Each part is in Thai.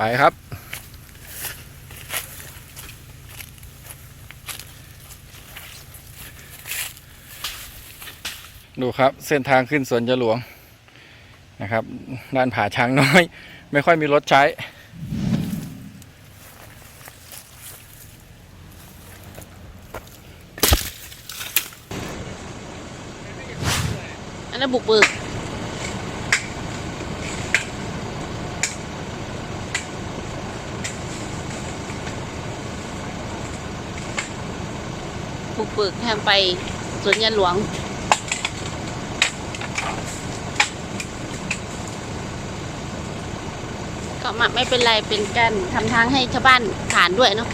ไปครับ ดูครับเส้นทางขึ้นสวนจะหลวงนะครับด้านผาช้างน้อย ไม่ค่อยมีรถใช้ อันนั้นบุกเบิก ปึกเบิกทางไปสวนยานหลวง ก็มาไม่เป็นไรเป็นการทำทางให้ชาวบ้านผ่านด้วยเนาะ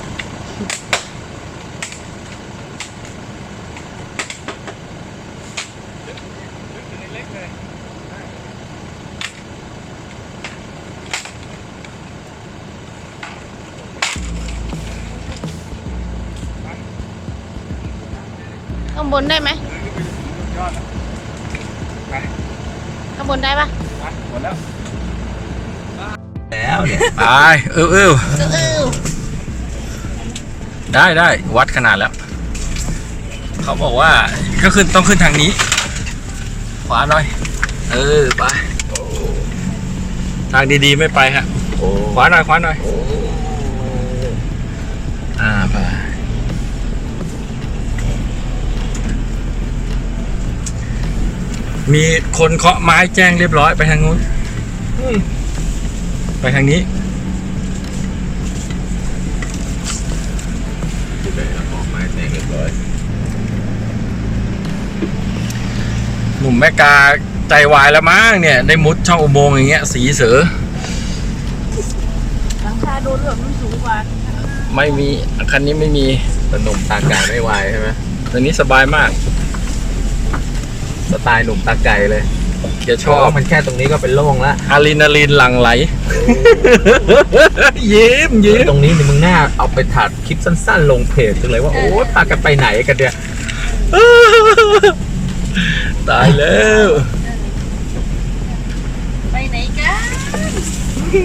บนได้ไหมข้างบนได้ปะหมดแล้วแล้วเนี่ยไปเออเออเออได้ได้วัดขนาดแล้ว เขาบอกว่าก็ขึ้นต้องขึ้นทางนี้ ขวาหน่อย เออไปทางดีๆไม่ไปฮะโอ้ขวาหน่อยขวาหน่อยอ่าไป มีคนเคาะไม้แจ้งเรียบร้อยไปทางนู้นไปทางนี้ที่ไปเอาของไม้แตกเรียบร้อยหนุ่มแม่กาใจวายแล้วมั้งเนี่ย ได้มุดช่องอุโมงค์อย่างเงี้ย สีเสือหลังคาโดนแบบมันสูงกว่าไม่มีคันนี้ไม่มีสหนุ่มตาไก่ไม่ไหวใช่ไหมตัวนี้สบายมาก สไตล์หนุ่มตาไก่เลยเดี๋ยวชชออบบมันแค่ตรงนี้ก็เป็นโล่งละอะดรีนาลีนหลั่งไหล ยิ้มยิ้มตรงนี้นี่มึงน่าเอาไปถัดคลิปสั้นๆ ลงเพจจังเลยว่า โอ้ยพากันไปไหนกันเนี่ย ตายแล้ว ไปไหนกัน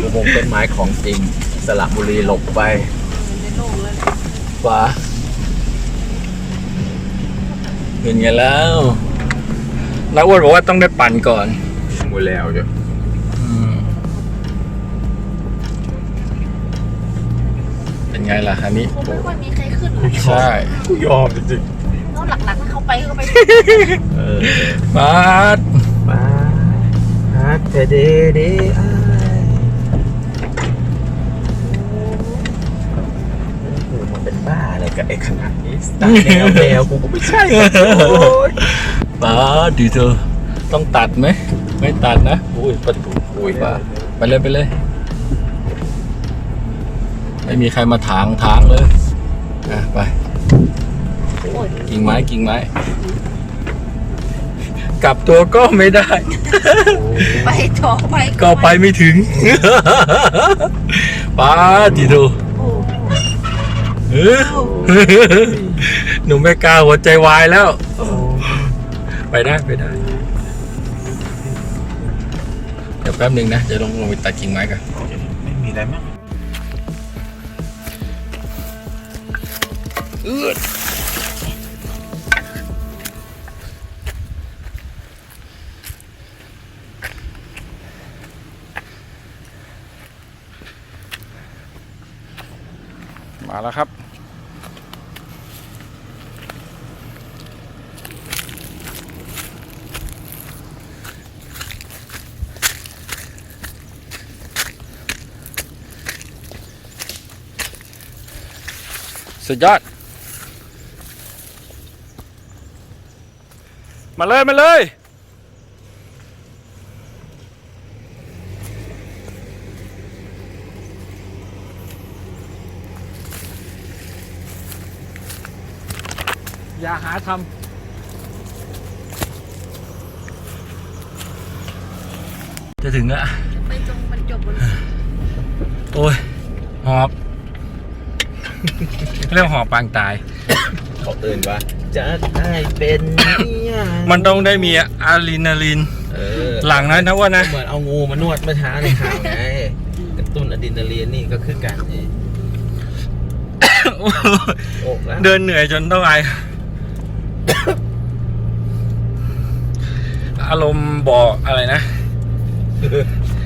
อุโมงค์ต้นไม้ของจริง สระบุรีหลบไปในโลกแล้วขวาเป็นไงแล้ว นักอ้วนบอกว่าต้องได้ปั่นก่อนหมดแล้วจ้ะอืมเป็นไงล่ะคันนี้คงไม่ค่อยมีใครขึ้นหรอกใช่กูยอมจริงแล้วหลักๆถ้าเขาไปเขาไปๆเออมาดมาฮัทเดเดเดไอโอ้โหมันเป็นบ้าอะไรกับไอ้ขนาดนี้สไตล์แนวแนวกูก็ไม่ใช่โอ้ย มาดดีเธอต้องตัดไหม ไม่ตัดนะ อุ้ยประตูอุ้ยบ้าไปเลยไปเลย ไม่มีใครมาถางทางเลยอะไปโอ้ยกิ่งไม้กิ่งไม้ กลับตัวก็ไม่ได้ ไปต่อไปก็ไปไม่ถึงป้าดีดูโอ้เออหนูไม่กล้าหัวใจวายแล้ว ไปได้ไปได้ เดี๋ยวแป๊บหนึ่งนะ เดี๋ยวลงลงไปตัดกิ่งไม้กันไม่มีอะไรมั้งเอื้อมาแล้วครับ สุดยอด มาเลย มาเลยอย่าหาทำจะถึงแล้วไปตรงบรรจบบนโอ้ย หอบ เรียกว่าหอบปางตาย เขาเตือนว่าจะได้เป็นเนี่ยมันต้องได้มีอะดรีนาลีน เออหลังนะนะว่านะ เหมือนเอางูมานวดเมื่อเช้าในข่าวไงตุ้นอะดรีนาลีนนี่ก็คือการนี่โอกแล้วเดินเหนื่อยจนต้องไอ อารมณ์บ่ออะไรนะ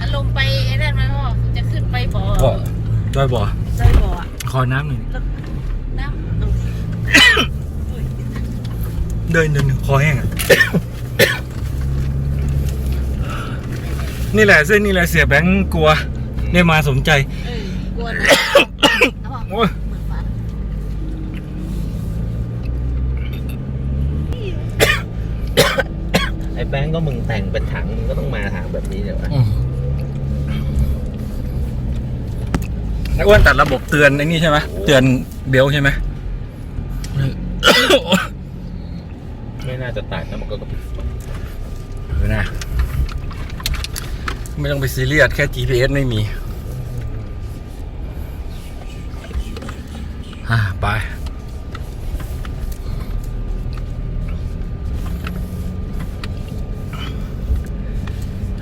อารมณ์ไปไอ้นั่นมันพ่อจะขึ้นไปบ่อบ่อดอยบ่อดอยบ่ออะ ขอน้ำหนึ่งน้ำเอาเดินเดินคอแห้งอะ นี่แหละเส้นนี่แหละเสียแบงค์กลัวเนี่ยมาสมใจเออกลัวนะเอาพ่อโอ้ยเหมือนฟ้าไอ้แบงก์ก็มึงแต่งเป็นถังมึงก็ต้องมาทางแบบนี้เดี๋ยววะ อืม ไอ้อ้วนตัดระบบเตือนไอ้นี่ใช่ไหมเตือนเบลใช่ไหมไม่น่าจะตัดแต่มันก็กระพริบเออนะไม่ต้องไปซีเรียสแค่ GPS ไม่มี อ่าไป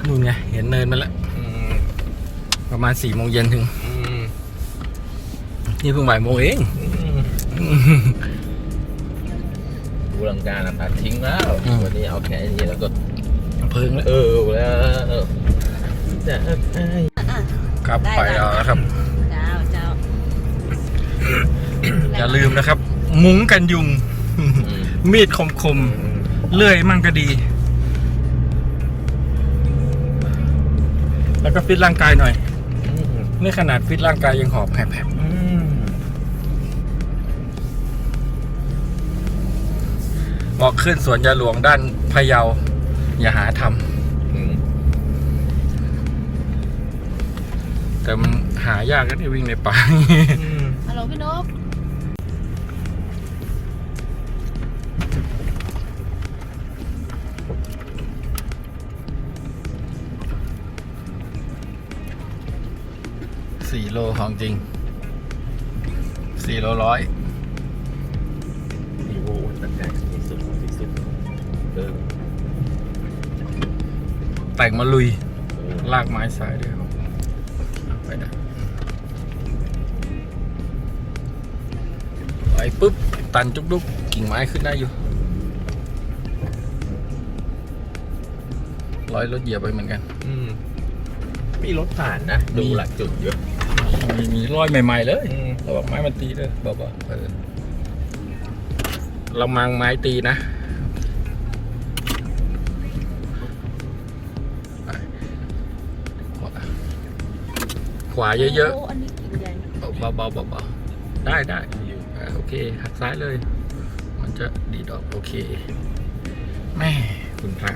นู่นไง เห็นเนินมาแล้ว อืมประมาณสี่โมงเย็นถึง อืม นี่เพิ่งบ่ายโมงเองอืมดูลังการอะตัดทิ้งแล้วอืมวันนี้เอาแค่นี้แล้วก็เพิ่งแล้วเออแล้วจะไอ้อะครับไปแล้วนะครับเจ้าเจ้าอย่าลืมนะครับ มุ้งกันยุงอืมมีดคมคมๆเลื่อยมั่งก็ดี แล้วก็ฟิตร่างกายหน่อยอืมนี่ขนาดฟิตร่างกายยังหอบแผลบ บอกขึ้นสวนยาหลวงด้านพะเยา อย่าหาทอืมำแต่มันหายากนะที่วิ่งในป่าอืมฮัลโหลพี่นกสี่โลของจริงสี่โลร้อย แต่งมาลุยเออลากไม้สายด้วยครับเอาไปนะไปปุ๊บ ตันจุกดุกกิ่งไม้ขึ้นได้อยู่ร้อยรถเหยียบไปเหมือนกัน อืมมีรถผ่านนะ ดูหลักจุดเยอะ มีมีร้อยใหม่ ๆ เลยอืมเราบอกไม้มันตีเลยบอกว่าเออเรามังไม้ตีนะ ขวาเยอะโอันนี้กินใหญ่ๆเบาๆเบาๆได้ได้อ่าโอเคหักซ้ายเลย มันจะดีดออกโอเคแม่คุณพระ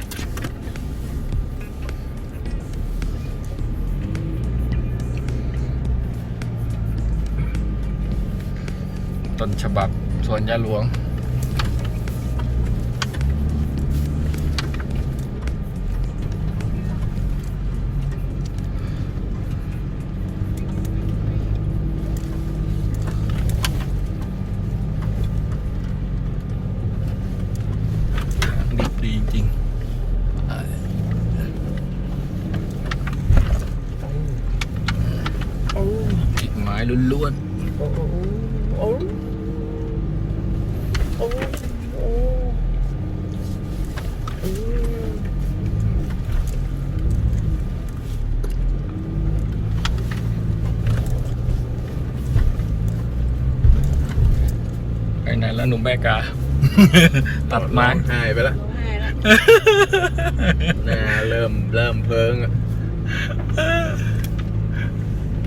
ต้นฉบับสวนยาหลวง หนแล้วหนุ่มแม่กา ตัดไม้ร้องหายไปแล้วร้องไห้แล้วหน้าเริ่มเริ่มเพิงอะ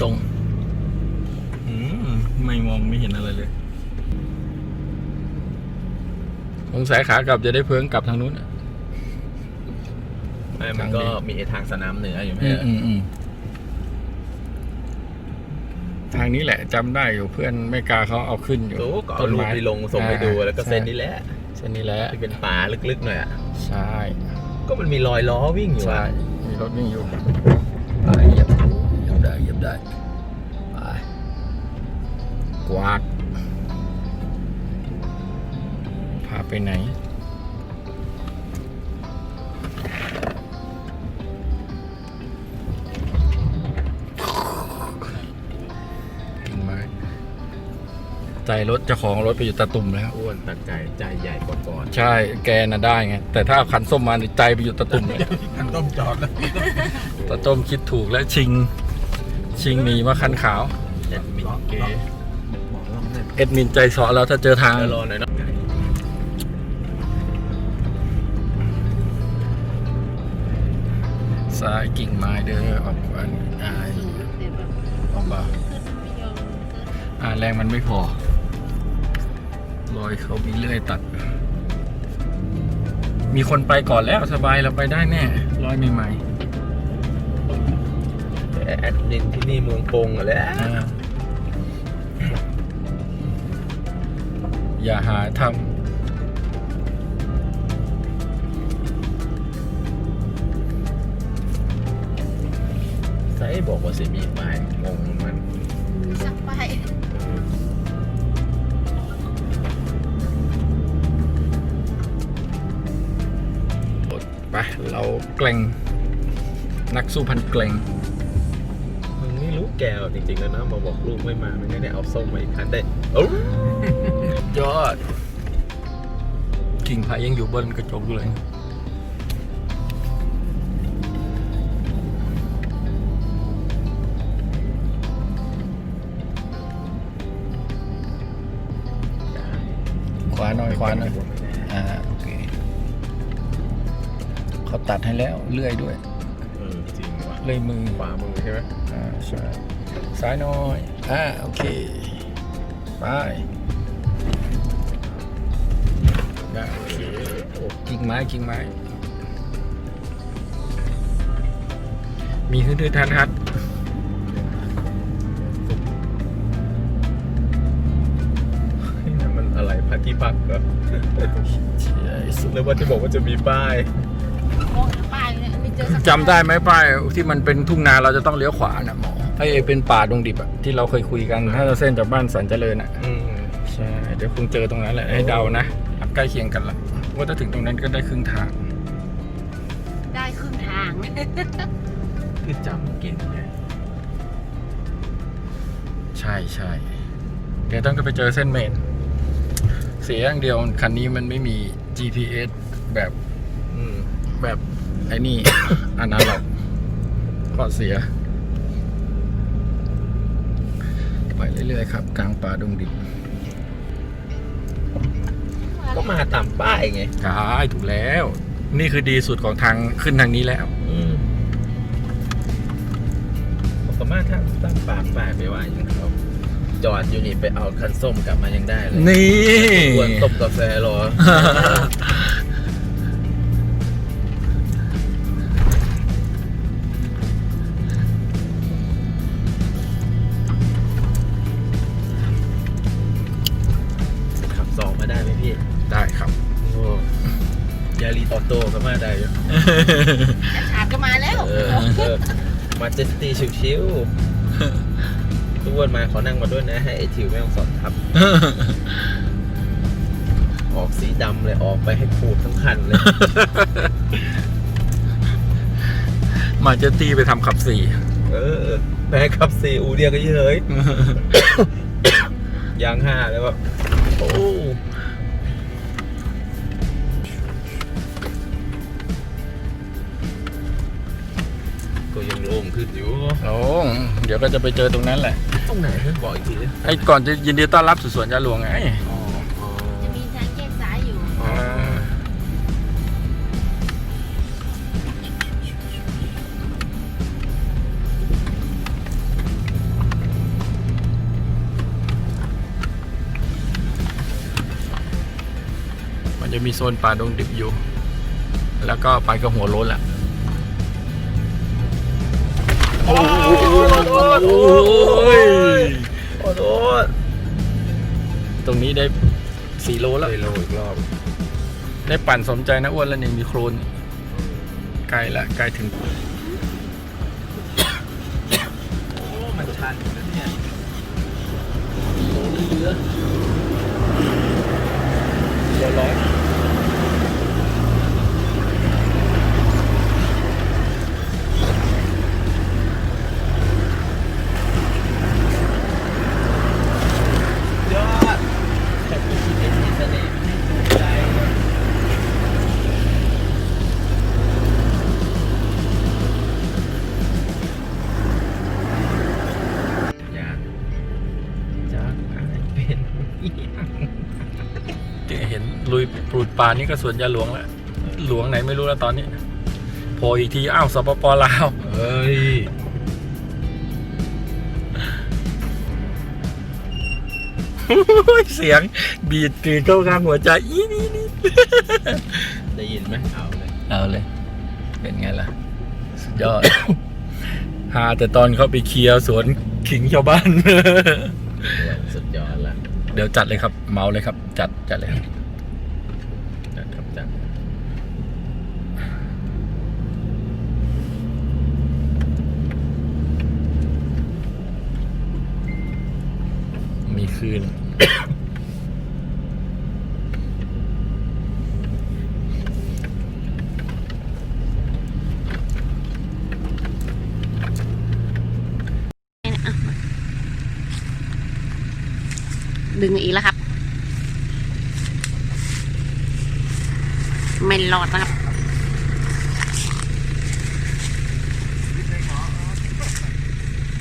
ตรงอืมไม่มองไม่เห็นอะไรเลยสงสัยขากลับจะได้เพิ่งกลับทางนู้นอะ ไม่มันก็มีไอ้ทางสนามเหนืออยู่ไหมอืมอืมอืม ทางนี้แหละจำได้อยู่เพื่อนแม่กาเขาเอาขึ้นอยู่โอ้ก็เอารูปไปลงส่งไปดูแล้วก็เส้นนี้แหละเส้นนี้แหละที่เป็นป่าลึกๆหน่อยอะใช่ก็มันมีรอยล้อวิ่งอยู่ใช่อะมีรถวิ่งอยู่ไปเหยียบเหยียบได้เหยียบได้ไปกวาดพาไปไหน ใจรถเจ้าของรถไปอยู่ตะตุ่มแล้ว อ้วนตะไก่ใจใหญ่กว่าก่อนใช่แกน่ะได้ไงแต่ถ้าเอาคันส้มมานี่ใจไปอยู่ตะตุ่มเลยมันต้องจอดแล้วตะต้มคิดถูกแล้วชิง ชิงหนีมาคันขาวแอดมินเก๋หมอลำเนี่ยเอ็ดมินใจเสาะแล้วถ้าเจอทางเดี๋ยวรอหน่อยเนาะซ้ายกิ่งไม้เด้อออกอันอ่าออกมาอ่าแรงมันไม่พอ รอยเขามีเลื่อยตัด มีคนไปก่อนแล้วสบายเราไปได้แน่รอยใหม่แอดมินที่นี่เมืองปงอะแหล้วๆอ่าอย่าหาทใช่บอกว่าจะมีไม้งงมันสักไปำไเราเกรงนักสู้พันเกรงมึงไม่รู้แกวจริงๆแล้วนะมาบอกลูกไม่มามันไม่ได้เอาส้มมาอีกคันได้โอ้ยอดกิ่งไผ่ยังอยู่บนกระจกอยู่เลยขวาหน่อยขวาหน่อย ตัดให้แล้วเลื่อยด้วยเออจริงว่ะเลื่อยมือขวามือใช่ไหมอ่าใช่ซ้ายหน้อยอ่าโอเคไปได้โอเคโอ้กิ่งไม้กิ่งไม้ มีขึ้นด้วยทันทัดนี่นะมันอะไรพักที่พักเหรอเชี่ยไอ้สุดหรือว่าที่บอกว่าจะมีป้าย มองหาป้ายเนี่ยไม่เจอสักจำได้ไหมป้ายที่มันเป็นทุ่งนาเราจะต้องเลี้ยวขวาน่ะหมอไอ้เป็นป่าดงดิบอะที่เราเคยคุยกัน ถ้าเราเส้นจากบ้านสันเจริญอะอืมใช่เดี๋ยวคงเจอตรงนั้นแหละให้เดานะใกล้เคียงกันละว่าถ้าถึงตรงนั้นก็ได้ครึ่งทาง ได้ครึ่งทางคือจำเก่งไงใช่ใช่เดี๋ยวต้องก็ไปเจอเส้นเมน เสียอย่างเดียวคันนี้มันไม่มี GPS แบบอืม แบบไอ้นี่อนาล็อกก็เสีย ไปเรื่อยๆครับ กลางป่าดงดิบก็มาตามป้ายไงใช่ถูกแล้ว นี่คือดีสุดของทางขึ้นทางนี้แล้วอืมผมก็มาทางตามปากป้ายไปว่าอย่างเขาจอดอยู่นี่ไปเอาคันส้มกลับมายังได้เลยนี่ควรต้มกาแฟรอ โต้ก็มาได้อยู่ขาดก็มาแล้วเออเออมาเจสตีชิวๆทุกวันมาขอนั่งมาด้วยนะ ให้ไอทิวไม่ต้องสอนทับ ออกสีดำเลยออกไปให้ขูดทั้งคันเลย มาเจตี้ไปทำขับสี่เออแพ้ขับซีอูเดียก็เยอะเลยยางห้าแล้วแบบโอ้ โล่งขึ้นอยู่โอ้เดี๋ยวก็จะไปเจอตรงนั้นแหละ ตรงไหนเพื่อนบอกอีกทีดิไอ้ก่อนจะยินดีต้อนรับสู่สวนยาหลวงไงอ๋ออ๋อจะมีทางแยกซ้ายอยู่อ๋อมันจะมีโซนป่าดงดิบอยู่ แล้วก็ไปกับหัวโล้นแหละ โอ้โหโอ้โหตรงนี้ได้สี่โลแล้ว เลยโลอีกรอบ ได้ปั่นสมใจนะอ้วนแล้วนี่มีโครนใกล้ละใกล้ถึง โอ้ มันชันนะเนี่ย ป่านนี้ก็สวนยาหลวงแล้ว หลวงไหนไม่รู้แล้วตอนนี้โผล่อีกทีอ้าวสปปลาวเฮ้ยเสียงบีดกรีดเข้าข้างหัวใจอีนี่นี่ได้ยินไหมเอาเลยเอาเลย เป็นไงล่ะ สุดยอดหาแต่ตอนเขาไปเคลียร์สวนขิงชาวบ้าน สุดยอดละเดี๋ยวจัดเลยครับ เมาเลยครับ จัดจัดเลยครับ จัดครับจัด มี คืน ดึงอีกแล้วครับ ไม่รอดนะครับ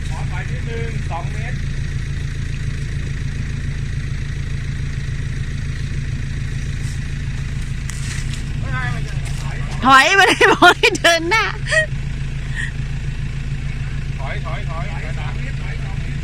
ขอไปนิดนึงสองเมตร ถอยไม่ได้บอกให้เดินหน้า ถอยถอยถอยถอยสามเมตรถอยสองเมตร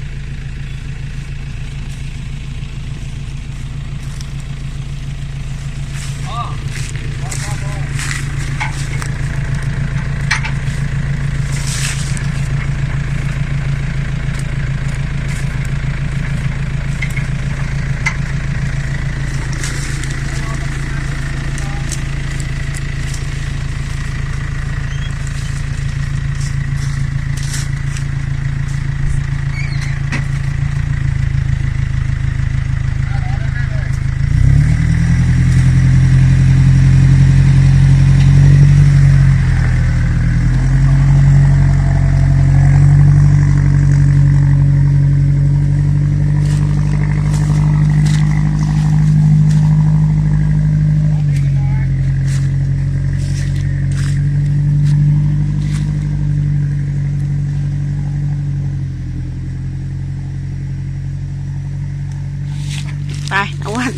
ไปเอาวัน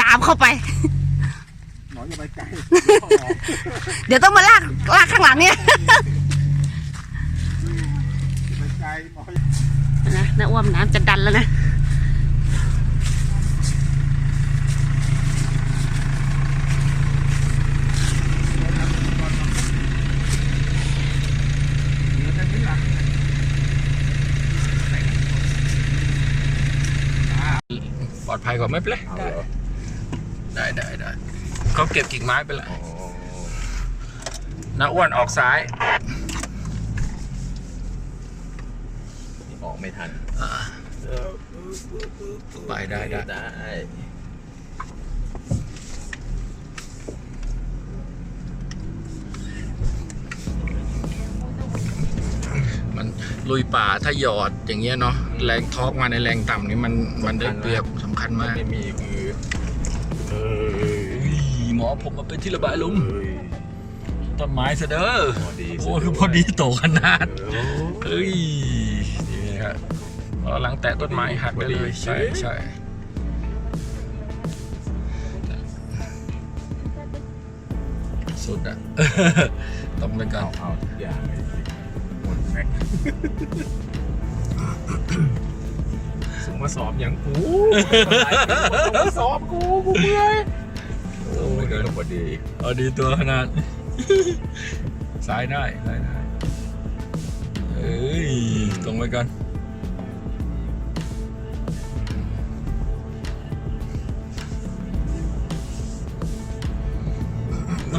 ตามเข้าไป หมออย่าไปไกลเดี๋ยวต้องมาลากลากข้างหลังเนี่ยไปไกลหมอนะน้าอ้วมน้ำจะดันแล้วนะ ปลอดภัยกว่า ไม่เป็นไรเอาเหรอได้ได้ได้เขาเก็บกิ่งไม้ไปแล้วอ๋อน้าอ้วนออกซ้ายนี่ออกไม่ทันอ่าไปได้ได้ มันลุยป่าถ้าหยอดอย่างเงี้ยเนาะแรงทอร์กมาในแรงต่ำนี่มันมันได้เปรียบสำคัญมากไม่มีคือเฮ้ยอุ้ยหมอผมมาเป็นที่ระบายลมเฮ้ยต้นไม้ซะเด้อพอดีโอ้คือพอดีโตขนาดเออเฮ้ยนี่ครับพอหลังแตะต้นไม้หักได้เลยใช่ใช่สุดอะต้องไปก่อเอานเอาทุกอย่างเลย สิหมดแม็กสมมาสอบอย่างกูมาสอบกูกูเมื่อยโอ้ยเดินพอดีเอาดีตัวขนาดซ้ายได้ซ้ายได้เอ้ยตรงไปกัน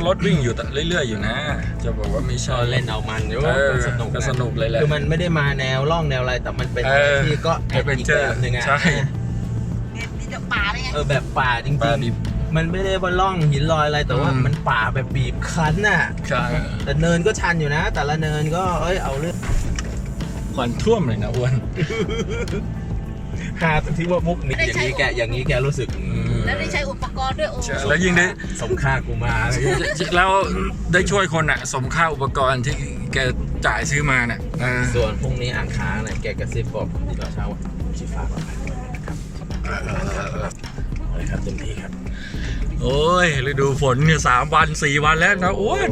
รถวิ่งอยู่แต่เรื่อยๆอยู่นะ จะบอกว่าไม่ใช่ก็เล่นเอามันอยู่เออสนุกก็นะสนุกเลยแหละคือมันไม่ได้มาแนวร่องแนวอะไรแต่มันเป็นเออที่ก็แอดอีก adventure แบบหนึ่งอะใช่นี่จะป่าได้ไงเออแบบป่าจริงปลาดิบๆมันไม่ได้ว่าร่องหินลอยอะไรแต่ว่าอืมมันป่าแบบบีบคั้นน่ะใช่แต่เนินก็ชันอยู่นะ แต่ละเนินก็เอ้ยเอาเรื่องควันท่วมเลยนะอ้วนหาตรงที่ว่ามุกนี้อย่างนี้แกอย่างนี้แกรู้สึกอืม แล้วได้ใช้อุปกรณ์ด้วยโอ้ใช่แล้วยิ่งได้สมค่ากูมาอะไรเงี้ยแล้วได้ช่วยคนอะ สมค่าอุปกรณ์ที่แกจ่ายซื้อมาเนี่ยเออส่วนพรุ่งนี้อ่างค้างเนี่ยแกกระซิบบอกที่เราเช่าชิฟ้าปลอดภัยด้วยนะครับเออเออเออเอาเลยครับเต็มที่ครับโอ้ยฤดูฝนเนี่ยสามวันสี่วันแล้วนะอ้วน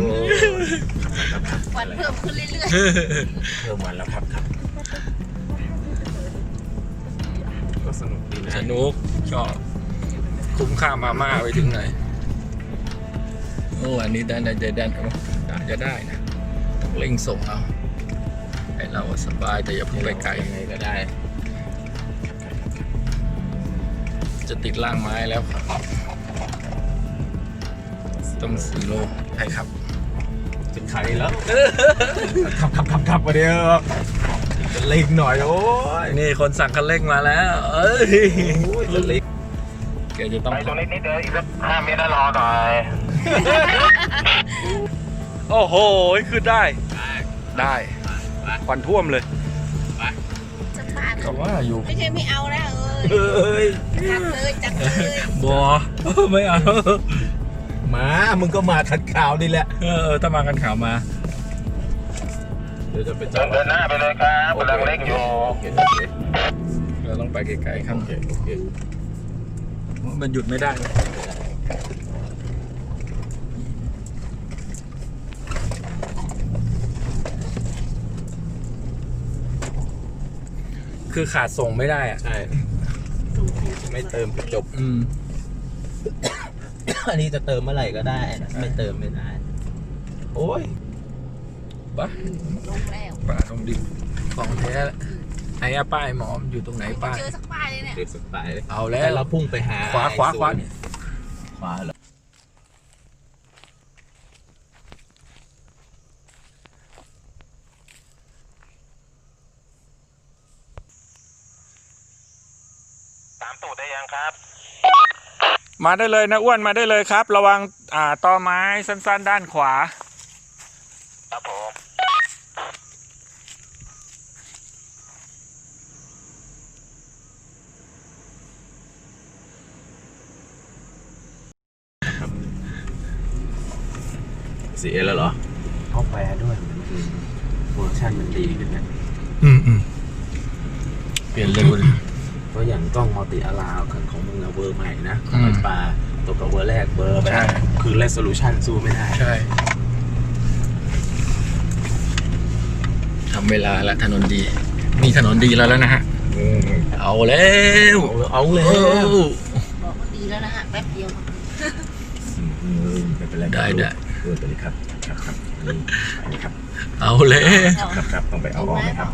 วันเพิ่มขึ้นเรื่อยเพิ่มวันแล้วครับครับก็สนุกดีนะสนุกชอบ คุ้มค่ามาม่าไปถึงไหนโอ้อันนี้ได้ได้ได้ได้น่าจะได้นะต้องเร่งส่งเอาให้เราสบายแต่อย่าเพิ่งไปไกลยังไงก็ได้ จะติดล่างไม้แล้วครับต้องสี่โลใช่ครับจะไขแล้วขับขับขับขับมาเดียวจะเล็กหน่อยโอ้ยนี่คนสั่งคันเร่งมาแล้ว เอ้ยโอ้ยจะเล็ก แกจะต้องไปตรงนี้นิดเดียวอีกสักห้าเมตรแล้วรอหน่อยโอ้โหขึ้นได้ ได้ควันท่วมเลยๆสตาร์ทก็ว่าอยู่ไม่ใช่ไม่เอานะเอ้ยเอ้ยจัดเลยจัดเลยบอไม่เอามามึงก็มาขัดข่าวนี่แหละเออถ้ามากันข่าวมา เดี๋ยวจะไปเดิจับนเดินหน้าไปเลยครับกำลังเร่งอยู่โอเคโอเคเราต้องไปไกลๆครับโอเคโอเค มันหยุดไม่ได้คือขาดส่งไม่ได้อะใช่ ไม่เติมก็จบ อืม อันนี้จะเติมเมื่อไหร่ก็ได้นะไม่เติมไม่ได้ โอ้ยปะลงแล้วป้าต้องดิของแท้แหละไอ้อะป้ายหมอมอยู่ตรงไหนป้าย เจอสักป้าย เลยเนี่ยเด็กสุดท้ายเลยเอาแล้แล้ววเราพุ่งไปหาขวาขวาขวา ไอ้สนขวาเหรอตามตูดได้ยังครับ มาได้เลยนะอ้วนมาได้เลยครับ ระวังอ่าตอไม้สั้น ๆ ด้านขวา ครับผม สีเอแล้วเหรอเขาแปลด้วยมันคือเวอร์ชันมันดีขึ้นนะอืมอืมเปลี่ยนเร็วเลยเพราะอย่างกล้องมัลติอาราของมึงอะเวอร์ใหม่นะอืมมันปลาตัวกับเวอร์แรกเบอร์ไปใช่แล้วคือ resolution สู้ไม่ได้ใช่ทำเวลาละถนนดี มีถนนดีแล้วแล้วนะฮะเอาแล้วเอาเลยโอ้บอกว่าดีแล้วนะฮะแป๊บเดียวไม่เป็นไรได้ได้เออตัวนี้ครับครับครับนี่ไปเลยครับเอาแล้วเอาครับครับต้องไปเอาออกนะครับ